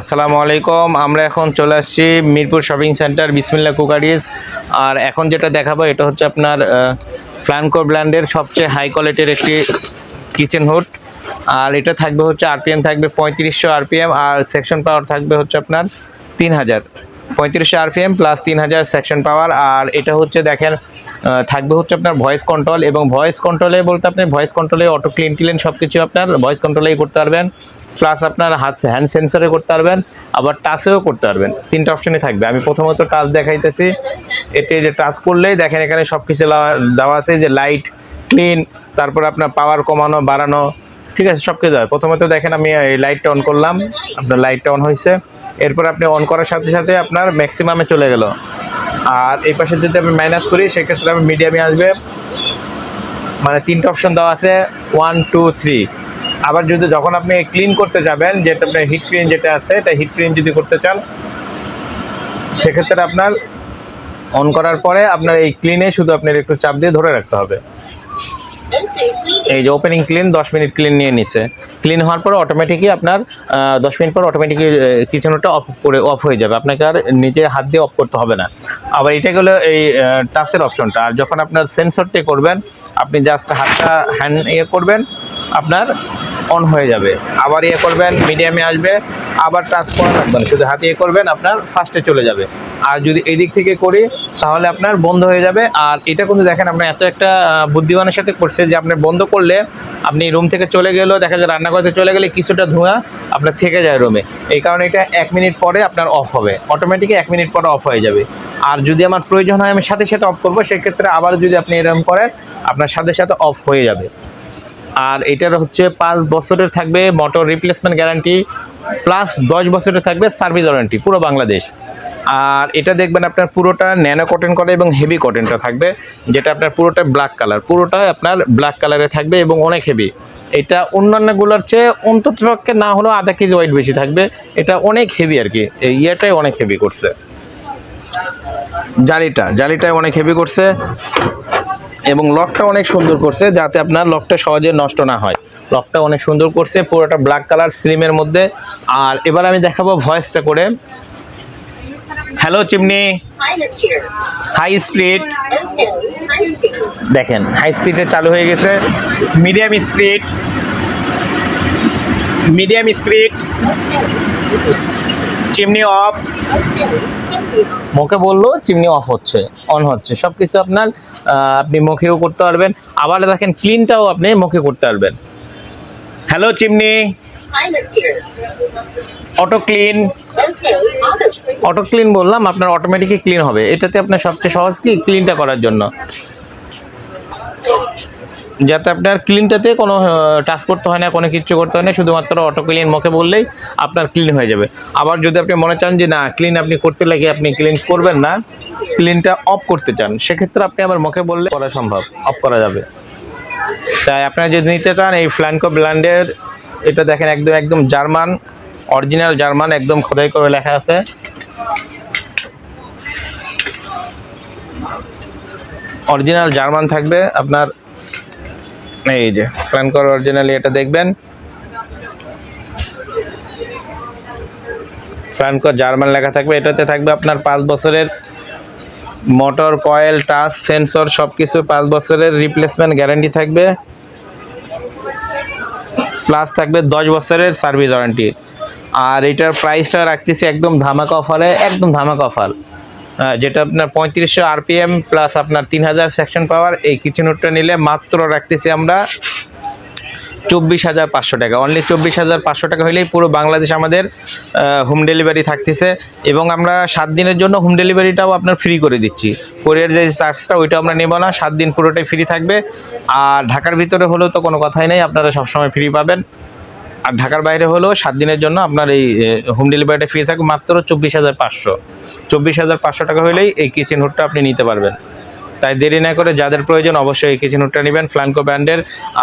আসসালামু আলাইকুম। আমরা এখন চলে আসছি Mirpur shopping centre Bismillah cookeries আর এখন যেটা দেখাবো, এটা হচ্ছে আপনার ফ্ল্যানকো ব্র্যান্ডের সবচেয়ে হাই কোয়ালিটির একটি কিচেন হুড আর এটা থাকবে হচ্ছে আরপিএম থাকবে পঁয়ত্রিশশো আরপিএম আর সেকশন পাওয়ার থাকবে হচ্ছে আপনার তিন হাজার পঁয়ত্রিশশো আরপিএম প্লাস তিন হাজার সেকশন পাওয়ার আর এটা হচ্ছে দেখেন থাকবে হচ্ছে আপনার ভয়েস কন্ট্রোল এবং ভয়েস কন্ট্রোলে বলতে আপনি ভয়েস কন্ট্রোলে অটো ক্লিন ক্লিন সব কিছু আপনার ভয়েস কন্ট্রোলেই করতে পারবেন। প্লাস আপনার হাত হ্যান্ড সেন্সরে করতে পারবেন, আবার টাচেও করতে পারবেন। তিনটা অপশনই থাকবে। আমি প্রথমত টাচ দেখাইতেছি। এতে যে টাচ করলেই দেখেন এখানে সব কিছু দেওয়া আছে, যে লাইট ক্লিন তারপর আপনার পাওয়ার কমানো, বাড়ানো, ঠিক আছে সব কিছু হয় প্রথমত দেখেন আমি এই লাইটটা অন করলাম। আপনার লাইটটা অন হয়েছে। এরপর আপনি অন করার সাথে সাথে আপনার ম্যাক্সিমামে চলে গেল। আর এই পাশে যদি আমি মাইনাস করি, সেক্ষেত্রে আমি মিডিয়ামে আসবে। মানে তিনটা অপশন দেওয়া আছে। ওয়ান টু থ্রি আবার যদি যখন আপনি ক্লিন করতে যাবেন যেটা আপনার হিট ক্লিন যেটা আছে, এটা হিট ক্লিন যদি করতে চান, সেক্ষেত্রে আপনার অন করার পরে আপনার এই ক্লিনে শুধু আপনার একটু চাপ দিয়ে ধরে রাখতে হবে। এই যে ওপেনিং ক্লিন দশ মিনিট ক্লিন নিয়ে নিছে। ক্লিন হওয়ার পরে অটোমেটিকই আপনার দশ মিনিট পর অটোমেটিকই কিচেনটা অফ করে অফ হয়ে যাবে। আপনাকে আর নিজে হাত দিয়ে অফ করতে হবে না। আবার এটা গেলো এই টাচের অপশনটা আর যখন আপনার সেন্সরটি করবেন, আপনি জাস্ট হাতটা হ্যান্ড ইয়ে করবেন, আপনার অন হয়ে যাবে। আবার ইয়ে করবেন মিডিয়ামে আসবে, আবার টাচ করা লাগবে না। শুধু হাতে ইয়ে করবেন, আপনার ফার্স্টে চলে যাবে। আর যদি এই দিক থেকে করি, তাহলে আপনার বন্ধ হয়ে যাবে। আর এটা কিন্তু দেখেন, আপনার এত একটা বুদ্ধিমানের সাথে করছে যে আপনি বন্ধ করলে আপনি রুম থেকে চলে গেলেও দেখা যায় রান্না করতে চলে গেলে কিছুটা ধোঁয়া আপনার থেকে যায় রুমে এই কারণে এটা এক মিনিট পরে আপনার অফ হবে। অটোমেটিক এক মিনিট পরে অফ হয়ে যাবে। আর যদি আমার প্রয়োজন হয়, আমি সাথে সাথে অফ করব, সেক্ষেত্রে আবার যদি আপনি এরকম করেন, আপনার সাথে সাথে অফ হয়ে যাবে। আর এটার হচ্ছে পাঁচ বছরের থাকবে মোটর রিপ্লেসমেন্ট গ্যারান্টি প্লাস দশ বছরের থাকবে সার্ভিস ওয়ারেন্টি পুরো বাংলাদেশ। আর এটা দেখবেন আপনার পুরোটা ন্যানো কটন করে এবং হেভি কটনটা থাকবে, যেটা আপনার পুরোটা ব্ল্যাক কালার পুরোটা আপনার ব্ল্যাক কালারে থাকবে এবং অনেক হেভি এটা অন্যান্যগুলোর চেয়ে অন্তত পক্ষে না হলেও আধা কেজি ওয়েট বেশি থাকবে। এটা অনেক হেভি আর কি, এই ইয়েটাই অনেক হেভি করছে। জালিটা, জালিটাই অনেক হেভি করছে। এবং লকটা অনেক সুন্দর করছে যাতে আপনার লকটা সহজে নষ্ট না হয়। লকটা অনেক সুন্দর করছে, পুরোটা ব্ল্যাক কালার স্লিমের মধ্যে। আর এবার আমি দেখাবো ভয়েসটা করে। Hello chimney. হাই স্পিড দেখেন হাই স্পিডে চালু হয়ে গেছে। Medium speed medium speed chimney off. মুখে বলল চিমনি অফ হচ্ছে অন হচ্ছে। সব কিছু আপনার আপনি মুখেও করতে পারবেন। আবার দেখেন ক্লিনটাও আপনি মুখে করতে পারবেন। Hello chimney. Auto clean auto clean বললাম আপনার অটোমেটিকই ক্লিন হবে। এটাতে আপনার সবচেয়ে সহজ কি? ক্লিনটা করার জন্য। যাতে আপনার ক্লিনটাতে কোনো টাচ করতে হয় না, কোনো কিচ্ছু করতে হয় না, শুধুমাত্র অটো ক্লিন মুখে বললেই আপনার ক্লিন হয়ে যাবে। আবার যদি আপনি মনে চান যে না ক্লিন আপনি করতে লাগে, আপনি ক্লিন করবেন না ক্লিনটা অফ করতে চান, সেক্ষেত্রে আপনি আবার মুখে বললে করা সম্ভব অফ করা যাবে। তাই আপনারা যদি নিতে চান, এই ফ্ল্যানকো ব্র্যান্ডের এটা দেখেন একদম একদম জার্মান অরিজিনাল জার্মান, একদম খোদাই করে লেখা আছে। অরিজিনাল জার্মান থাকবে, আপনার এই যে ফ্ল্যানকোর অরিজিনালি এটা দেখবেন। ফ্ল্যানকো জার্মান লেখা থাকবে। এটাতে থাকবে আপনার পাঁচ বছরের মোটর কয়েল টাচ সেন্সর সব কিছু পাঁচ বছরের রিপ্লেসমেন্ট গ্যারান্টি থাকবে। প্লাস থাকবে দশ বছরের সার্ভিস ওয়ারেন্টি আর এটার প্রাইসটা রাখতেছি একদম ধামাকা অফারে একদম ধামাকা অফার যেটা আপনার পঁয়ত্রিশশো আরপিএম প্লাস আপনার তিন হাজার সেকশন পাওয়ার এই কিচেনটা নিলে মাত্র রাখতেছি আমরা চব্বিশ হাজার পাঁচশো টাকা। অনলি চব্বিশ হাজার পাঁচশো টাকা হলেই পুরো বাংলাদেশ আমাদের হোম ডেলিভারি থাকতেছে এবং আমরা সাত দিনের জন্য হোম ডেলিভারিটাও আপনার ফ্রি করে দিচ্ছি। কোরিয়ার যে চার্জটা ওইটা আমরা নেব না, সাত দিন পুরোটাই ফ্রি থাকবে। আর ঢাকার ভিতরে হলেও তো কোনো কথাই নেই, আপনারা সবসময় ফ্রি পাবেন। আর ঢাকার বাইরে হলেও সাত দিনের জন্য আপনার এই হোম ডেলিভারিটা ফ্রি থাকবে মাত্র চব্বিশ হাজার পাঁচশো। চব্বিশ হাজার পাঁচশো টাকা হলেই এই কিচেন হুডটা আপনি নিতে পারবেন। তাই দেরি না করে যাদের প্রয়োজন অবশ্যই এই কিচেন হুডটা নেবেন ফ্ল্যানকো ব্র্যান্ডের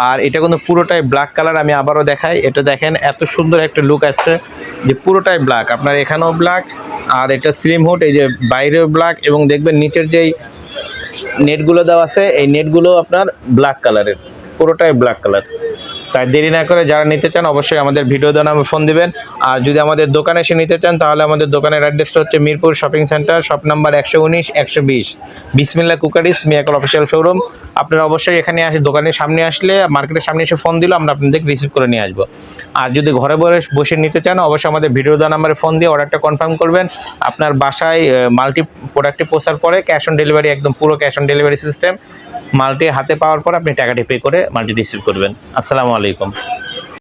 আর এটা কিন্তু পুরোটাই ব্ল্যাক কালার আমি আবারও দেখাই। এটা দেখেন, এত সুন্দর একটা লুক আসছে যে পুরোটাই ব্ল্যাক আপনার এখানেও ব্ল্যাক আর এটা স্লিম হুড এই যে বাইরেও ব্ল্যাক এবং দেখবেন নিচের যেই নেটগুলো দেওয়া আছে, এই নেটগুলো আপনার ব্ল্যাক কালারের পুরোটাই ব্ল্যাক কালার তাই দেরি না করে যারা নিতে চান অবশ্যই আমাদের ভিডিও দেওয়া নামে ফোন দিবেন। আর যদি আমাদের দোকানে এসে নিতে চান, তাহলে আমাদের দোকানের অ্যাড্রেসটা হচ্ছে Mirpur shopping centre, shop number একশো উনিশ, একশো বিশ। বিসমিল্লা কুকারিস, মিয়াকল অফিসিয়াল শোরুম। আপনারা অবশ্যই এখানে আসে দোকানের সামনে আসলে, মার্কেটের সামনে এসে ফোন দিলে আমরা আপনাদেরকে রিসিভ করে নিয়ে আসব। আর যদি ঘরে বসে বসে নিতে চান, অবশ্যই আমাদের ভিডিও দেওয়া নাম্বারে ফোন দিয়ে অর্ডারটা কনফার্ম করবেন। আপনার বাসায় মাল্টি প্রোডাক্টটি পৌঁছার পরে ক্যাশ অন ডেলিভারি একদম পুরো ক্যাশ অন ডেলিভারি সিস্টেম মালটি হাতে পাওয়ার পর আপনি টাকাটি পে করে মালটি রিসিভ করবেন। আসসালামু আলাইকুম।